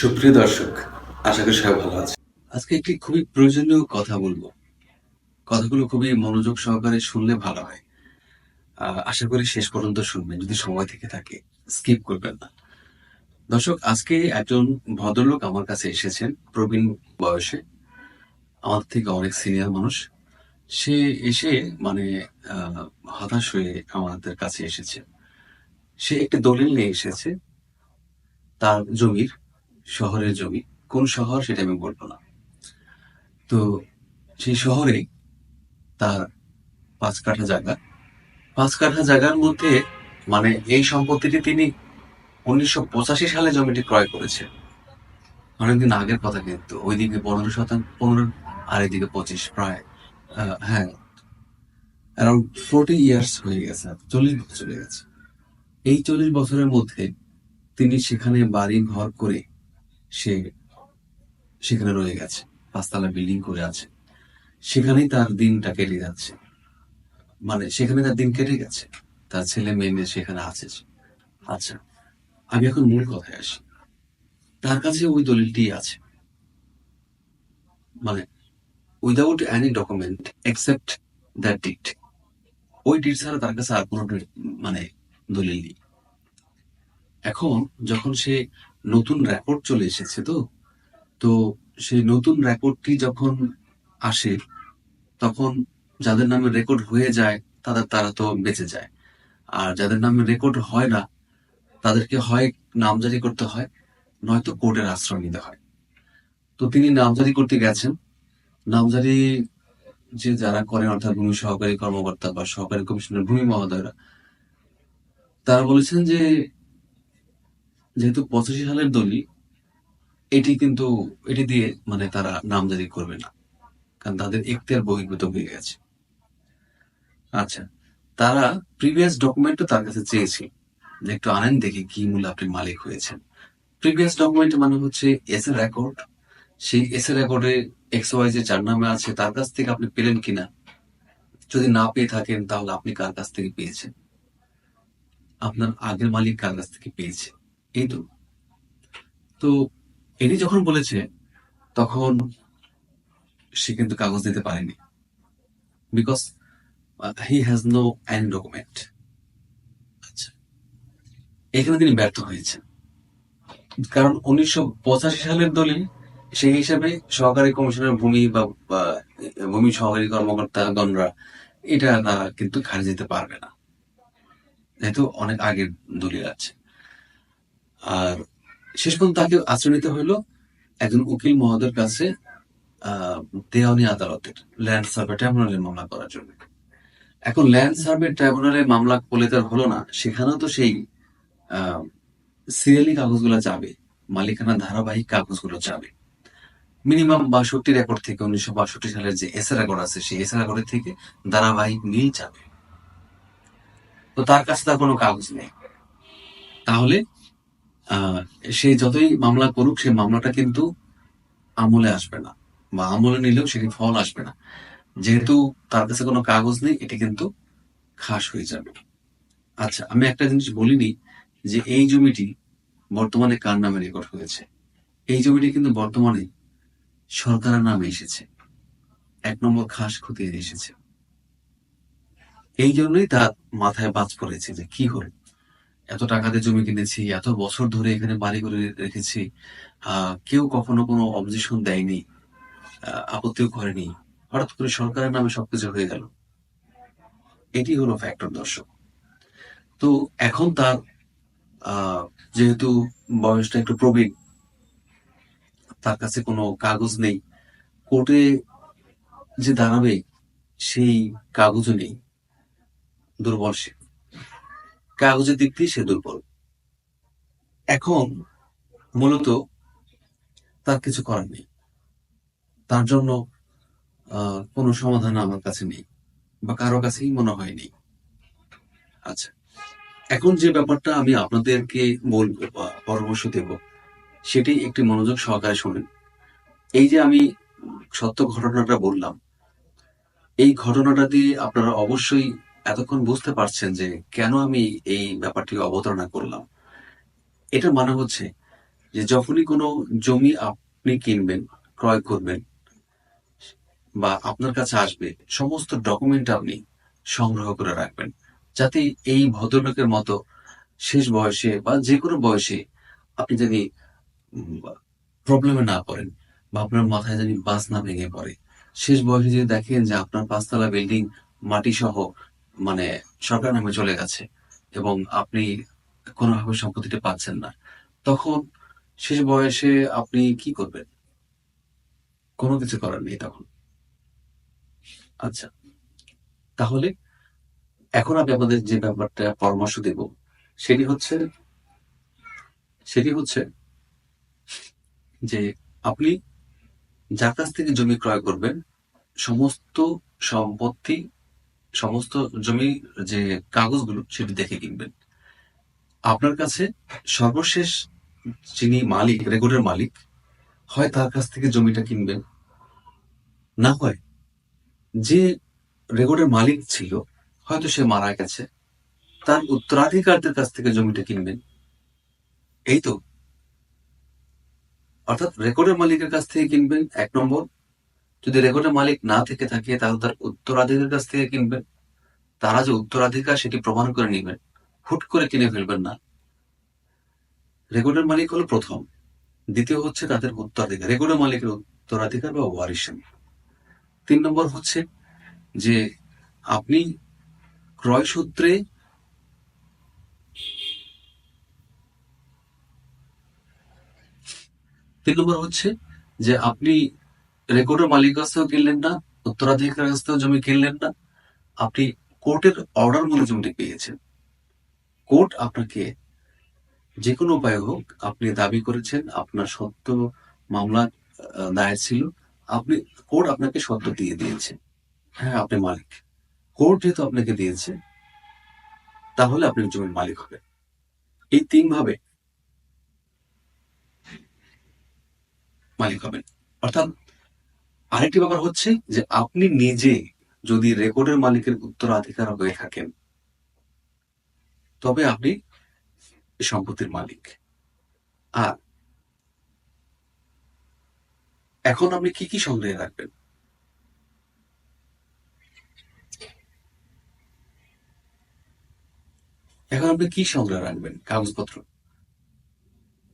সুপ্রিয় দর্শক, আশা করি সবাই ভালো আছে আজকে একটি খুবই প্রয়োজনীয় কথা বলব। কথাগুলো খুবই মনোযোগ সহকারে শুনলে ভালো হয়। আশা করি শেষ পর্যন্ত শুনবেন, যদি সময় থেকে থাকে, স্কিপ করবেন না। দর্শক, আজকে একজন ভদ্রলোক আমার কাছে এসেছেন, প্রবীণ বয়সে। আমার থেকে অনেক সিনিয়র মানুষ। সে এসে মানে হতাশ হয়ে আমাদের কাছে এসেছে। সে একটি দলিল নিয়ে এসেছে। তার জমির শহরের জমি। কোন শহর সেটা আমি বলব না। তো সেই শহরে তার পাঁচ কাঠা জায়গা। পাঁচ কাঠা জায়গার মধ্যে মানে এই সম্পত্তিটি তিনি উনিশশো পঁচাশি সালে জমিটি ক্রয় করেছে অনেকদিন আগের কথা কিন্তু। ওইদিকে পনেরো শতাংশ পনেরো, আর এদিকে পঁচিশ প্রায় হ্যাঁ। অ্যারাউন্ড ফোর্টি ইয়ার্স হয়ে গেছে, চল্লিশ বছর চলে গেছে। এই চল্লিশ বছরের মধ্যে তিনি সেখানে বাড়ি ঘর করে সে সেখানে রয়ে গেছে, পাঁচতলা বিল্ডিং করে আছে। সেখানেই তার দিনটা কেটে যাচ্ছে। মানে সেখানে তার দিন কেটে গেছে। তার ছেলে মেয়ে সেখানে আছে আচ্ছা আমি এখন মূল কথায় আসি। তার কাছে ওই দলিলটি আছে। মানে without any document except that deed ওই ডিট ছাড়া তার কাছে আর কোনো মানে দলিল নেই। এখন যখন সে নতুন রেকর্ড চলে এসেছে তো? তো সেই নতুন রেকর্ডটি যখন আসে, তখন যাদের নামে রেকর্ড হয়ে যায়, তাদের তারা তো বেঁচে যায়। আর যাদের নামে রেকর্ড হয় না, তাদেরকে হয় নামজারি করতে হয়, নয়তো কোর্টের আশ্রয় নিতে হয়। তো তিনি নামজারি করতে গেছেন। নামজারি যে যারা করেন, অর্থাৎ ভূমি সহকারী কর্মকর্তা বা সহকারী কমিশনের, ভূমি মহোদয়রা, তারা বলেছেন যে যেহেতু পঁচাশি সালের দলি এটি কিন্তু, এটি দিয়ে মানে তারা নামজারি করবে না। কারণ তাদের এখতিয়ার বহির্ভূত হয়ে গেছে। আচ্ছা তারা প্রিভিয়াস ডকুমেন্টও তার কাছে চেয়েছে যে একটু আনেন, দেখি কি মূল্য আপনি মালিক হয়েছেন। প্রিভিয়াস ডকুমেন্ট মানে হচ্ছে এস এর রেকর্ড সেই এস এর রেকর্ডে এক্স ওয়াই যে যার নামে আছে, তার কাছ থেকে আপনি পেলেন কিনা? যদি না পেয়ে থাকেন, তাহলে আপনি কার কাছ থেকে পেয়েছেন? আপনার আগের মালিক কার কাছ থেকে পেয়েছে? এই তো। তো এটি যখন বলেছে, তখন সে কিন্তু কাগজ দিতে পারেনি। Because he has no any document আচ্ছা। এখানে তিনি ব্যর্থ হয়েছেন। কারণ উনিশশো পঁচাশি সালের দলিল, সেই হিসাবে সহকারী কমিশনের ভূমি বা ভূমি সহকারী কর্মকর্তা গণরা এটা তারা কিন্তু খারিজ দিতে পারবে না। যেহেতু অনেক আগের দলিল আছে। আর শেষ পর্যন্ত তাকে আশ্রয় নিতে হলো একজন উকিল মহোদয়ের কাছে দেওয়ানি আদালতের ল্যান্ড সার্ভে ট্রাইব্যুনালের মামলা করার জন্য। এখন ল্যান্ড সার্ভে ট্রাইব্যুনালে মামলা করলে তার হলো না, সেখানেও তো সেই সিরিয়ালি কাগজগুলো যাবে, মালিকানা ধারাবাহিক কাগজগুলো যাবে। মিনিমাম বাষট্টি রেকর্ড থেকে উনিশশো বাষট্টি সালের যে এসে রেকর্ড আছে, সেই এসে রেকর্ডের থেকে ধারাবাহিক মিল যাবে। তো তার কাছে তার কোনো কাগজ নেই। তাহলে সে যতই মামলা করুক, সে মামলাটা কিন্তু আমলে আসবে না বা আমলে নিলেও সেটি ফল আসবে না। যেহেতু তার কাছে কোনো কাগজ নেই, এটি কিন্তু খাস হয়ে যাবে। আচ্ছা আমি একটা জিনিস বলিনি যে এই জমিটি বর্তমানে কার নামে রেকর্ড হয়েছে? এই জমিটি কিন্তু বর্তমানে সরকারের নামে এসেছে। এক নম্বর খাস খতিয়ে এসেছে। এই জন্যই তার মাথায় বাজ পড়েছে যে কি হলো এত টাকা দিয়ে জমি কিনেছি, এত বছর ধরে এখানে বাড়ি করে রেখেছি কেউ কখনো কোনো অবজেকশন দেয়নি আপত্তিও করেনি। হঠাৎ করে সরকারের নামে সবকিছু হয়ে গেল। এটি হলো ফ্যাক্টর দর্শক। তো এখন তার যেহেতু বয়সটা একটু প্রবীণ, তার কাছে কোনো কাগজ নেই, কোর্টে যে দাঁড়াবে সেই কাগজও নেই, দুর্বল সে। কাগজের দিক দিয়ে সে দুর্বল। এখন মূলত তার কিছু করার নেই। তার জন্য কোনো সমাধান আমার কাছে নেই বা কারও কাছেই মনে হয়নি আচ্ছা এখন যে ব্যাপারটা আমি আপনাদেরকে বলব বা পরামর্শ দেব, সেটি একটি মনোযোগ সহকারে শুনেন। এই যে আমি সত্য ঘটনাটা বললাম, এই ঘটনাটা দিয়ে আপনারা অবশ্যই এতক্ষণ বুঝতে পারছেন যে কেন আমি এই ব্যাপারটি অবতারণা করলাম। এটা মানে হচ্ছে যে যখনই কোনো জমি আপনি কিনবেন, ক্রয় করবেন বা আপনার কাছে আসবে, সমস্ত ডকুমেন্ট আপনি সংগ্রহ করে রাখবেন। যাতে এই ভদ্রলোকের মতো শেষ বয়সে বা যে কোনো বয়সে আপনি যদি প্রবলেমে না পড়েন বা আপনার মাথায় যদি বাস না ভেঙে পড়ে, শেষ বয়সে যদি দেখেন যে আপনার পাঁচতলা বিল্ডিং মাটি সহ মানে সরকার নামে চলে গেছে এবং আপনি কোনোভাবে সম্পত্তিটা পাচ্ছেন না, তখন শেষ বয়সে আপনি কি করবেন? কোনো কিছু করার নেই তখন। আচ্ছা তাহলে এখন আমি আপনাদের যে ব্যাপারটা পরামর্শ দেব, সেটি হচ্ছে সেটি হচ্ছে যে আপনি যার কাছ থেকে জমি ক্রয় করবেন, সমস্ত সম্পত্তি সমস্ত জমি যে কাগজগুলো সেটি দেখে কিনবেন। আপনার কাছে সর্বশেষ যিনি মালিক, রেকর্ডের মালিক, হয় তার কাছ থেকে জমিটা কিনবেন? না হয়। যে রেকর্ডের মালিক ছিল, হয়তো সে মারা গেছে, তার উত্তরাধিকারদের কাছ থেকে জমিটা কিনবেন। এই তো। অর্থাৎ রেকর্ডের মালিকের কাছ থেকে কিনবেন এক নম্বর। যদি রেকর্ডের মালিক না থেকে থাকে, তাহলে তার উত্তরাধিকার কাছ থেকে কিনবেন। তারা যে উত্তরাধিকার সেটি প্রমাণ করে নেবেন। হুট করে কিনে ফেলবেন না। রেকর্ডের মালিক হলো প্রথম। দ্বিতীয় হচ্ছে তাদের উত্তরাধিকার। রেকর্ডের মালিকের উত্তরাধিকার বা ওয়ারিশন তিন নম্বর হচ্ছে যে আপনি ক্রয় সূত্রে তিন নম্বর হচ্ছে যে আপনি রেকর্ডের মালিক কাছ থেকেও কিনলেন না উত্তরাধিকার কাছ থেকেও জমি কিনলেন না। আপনি কোর্টের অর্ডার মূলে জমিটি পেয়েছেন। কোর্ট আপনাকে যে কোনো উপায় হোক, আপনি দাবি করেছেন, আপনার সত্য মামলা দায়ের ছিল, আপনি, কোর্ট আপনাকে সত্য দিয়ে দিয়েছে। হ্যাঁ আপনি মালিক। কোর্ট যেহেতু আপনাকে দিয়েছে, তাহলে আপনি জমির মালিক হবেন। এই তিন ভাবে মালিক হবেন। অর্থাৎ আরেকটি ব্যাপার হচ্ছে যে আপনি নিজে যদি রেকর্ডের মালিকের উত্তরাধিকার হয়ে থাকেন, তবে আপনি সম্পত্তির মালিক। আর এখন আপনি কি কি সংগ্রহে রাখবেন এখন আপনি কি সংগ্রহ রাখবেন? কাগজপত্র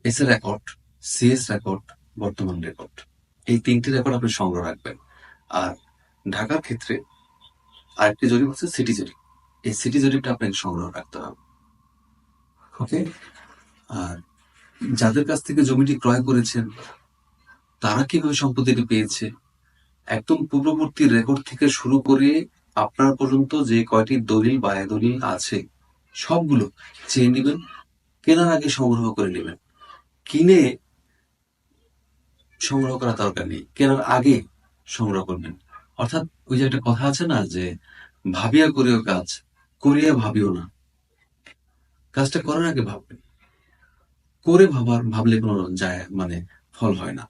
এস রেকর্ড সিএস রেকর্ড বর্তমান রেকর্ড এই তিনটি রেকর্ড আপনি সংগ্রহ রাখবেন। আর ঢাকার ক্ষেত্রে আরেকটি জরিপ হচ্ছে সিটি জরিপ। এই সিটি জরিপটা আপনাকে সংগ্রহ রাখতে হবে। ওকে আর যাদের কাছ থেকে জমিটি ক্রয় করেছেন, তারা কীভাবে সম্পত্তিটি পেয়েছে? একদম পূর্ববর্তী রেকর্ড থেকে শুরু করে আপনার পর্যন্ত যে কয়টি দলিল বা দলিল আছে, সবগুলো চেয়ে নেবেন, কেনার আগে সংগ্রহ করে নেবেন। কিনে সংগ্রহ করা দরকার নেই। কেনার আগে সংগ্রহ করবেন। অর্থাৎ ওই যে একটা কথা আছে না যে, ভাবিয়া করিও কাজ, করিয়া ভাবিও না। কাজটা করার আগে ভাববেন। করে ভাবার, ভাবলে কোনো যায় মানে ফল হয় না।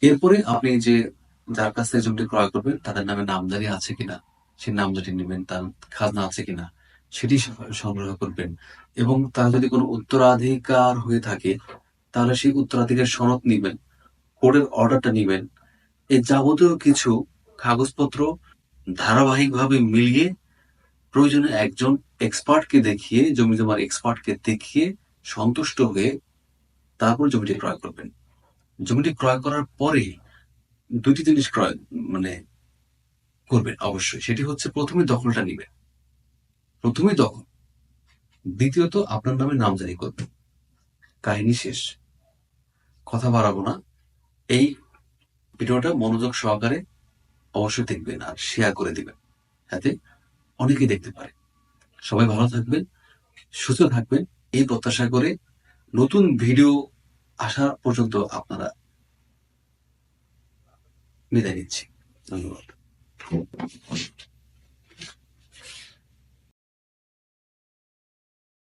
এরপরে আপনি যে, যার কাছ থেকে জমিটি ক্রয় করবেন, তাদের নামে নামদারি আছে কিনা, সেই নামজারি নেবেন, তার খাজনা আছে কিনা, সেটি সংগ্রহ করবেন। এবং তার যদি কোনো উত্তরাধিকার হয়ে থাকে, তাহলে সেই উত্তরাধিকার সনদ নিবেন। কোর্টের অর্ডারটা নিবেন। এই যাবতীয় কিছু কাগজপত্র ধারাবাহিকভাবে মিলিয়ে প্রয়োজনে একজন এক্সপার্টকে দেখিয়ে জমি জমার এক্সপার্টকে দেখিয়ে সন্তুষ্ট হয়ে তারপর জমিটি ক্রয় করবেন। জমিটি ক্রয় করার পরে দুটি জিনিস ক্রয় মানে করবেন অবশ্যই। সেটি হচ্ছে প্রথমে দখলটা নিবেন। প্রথমেই দখল, দ্বিতীয়ত আপনার নামে নামজারি করবেন। কাহিনী শেষ। কথা বাড়াবো না। এই ভিডিওটা মনোযোগ সহকারে অবশ্যই দেখবেন আর শেয়ার করে দিবেন। যাতে অনেকে দেখতে পারে। সবাই ভালো থাকবেন, সুস্থ থাকবেন। এই প্রত্যাশা করে নতুন ভিডিও আসা পর্যন্ত আপনারা বিদায় নিচ্ছি। ধন্যবাদ।